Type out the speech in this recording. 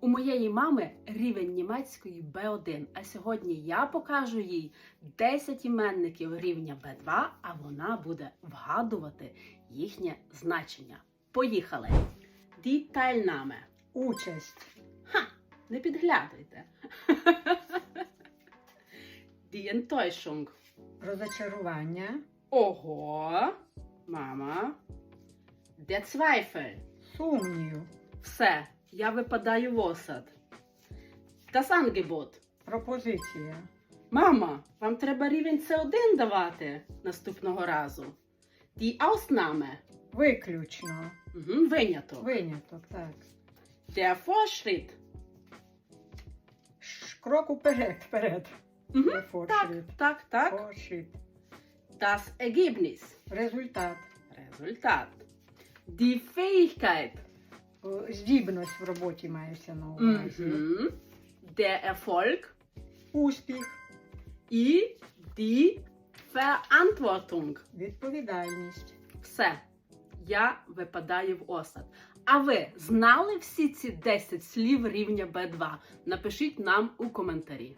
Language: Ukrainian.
У моєї мами рівень німецької B1, а сьогодні я покажу їй 10 іменників рівня B2, а вона буде вгадувати їхнє значення. Поїхали! Teilnahme. Участь. Ха, не підглядуйте. Die Enttäuschung. Розочарування. Ого, мама. Zweifel. Сумнів. Все, я випадаю в осад. Angebot. Пропозиція. Мама, вам треба рівень С1 давати наступного разу. Die Ausnahme. Виключно. Угу, виняток. Виняток, так. Der Fortschritt. Ш- Крок уперед, вперед. Угу, так, так, так. Форшит. Das Ergebnis. Результат. Результат. Die Fähigkeit. О, Здібність в роботі мається на увазі. Mhm. Der Erfolg. Успіх. І die Verantwortung. Відповідальність. Все. Я випадаю в осад. А ви знали всі ці 10 слів рівня Б2? Напишіть нам у коментарі.